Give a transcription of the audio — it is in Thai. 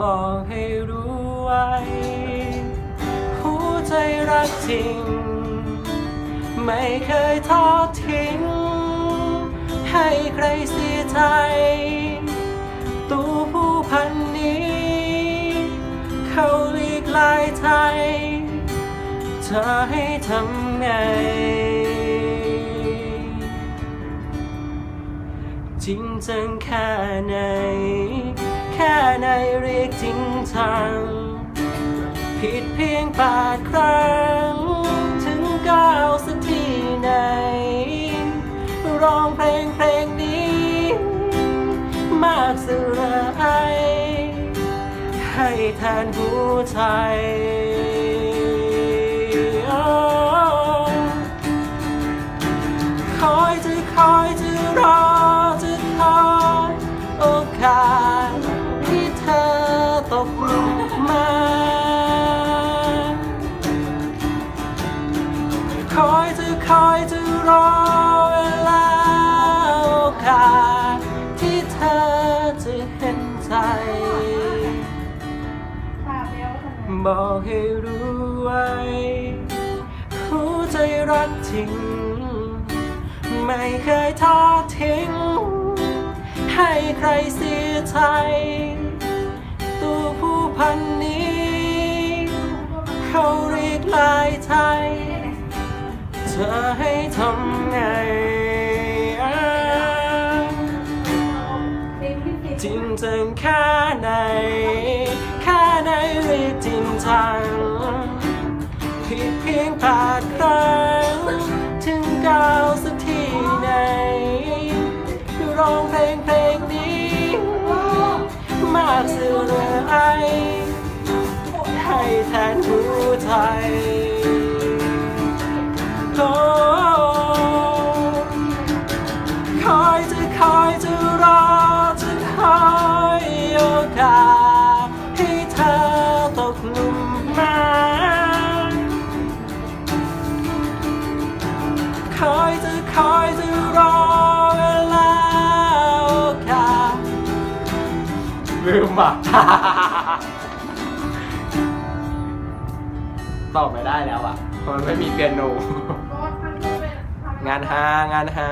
บอกให้รู้ไว้ หัวใจรักจริง ไม่เคยทอดทิ้ง ให้ใครเสียใจตัวผู้พันนี้ เขาลีกลายไทย เธอให้ทำไงจริงจังแค่ไหน เรียกจริงจัง ผิดเพียงแปดครั้ง ถึงเก้าสักทีไหน ร้องเพลงเพลงนี้ มากสุดเลยให้แทนหัวใจโอ้คอยจะคอยจะรอจะ คอยจะรอเวลาโอกาสที่เธอจะเห็นใจ บอกให้รู้ไว้หัวใจรักจริงไม่เคยทอดทิ้ง ให้ใครเสียใจ ตัวผู้พันนี้ เขาเรียกลายไทย เธอให้ทำไงอะจริงจังแค่ไหนแค่ไหนเรียจริงจังผิดเพียงแปดครั้งถึงก้าวสักทีไหนร้องเพลงเพลงนี้มากสื่อเลยให้แทนหัวใจ จะคอยจะรอเวลาโอกาสลืมอะ ตอบไม่ได้แล้วอะเพราะมันไม่มีเปียโน งานฮางานฮา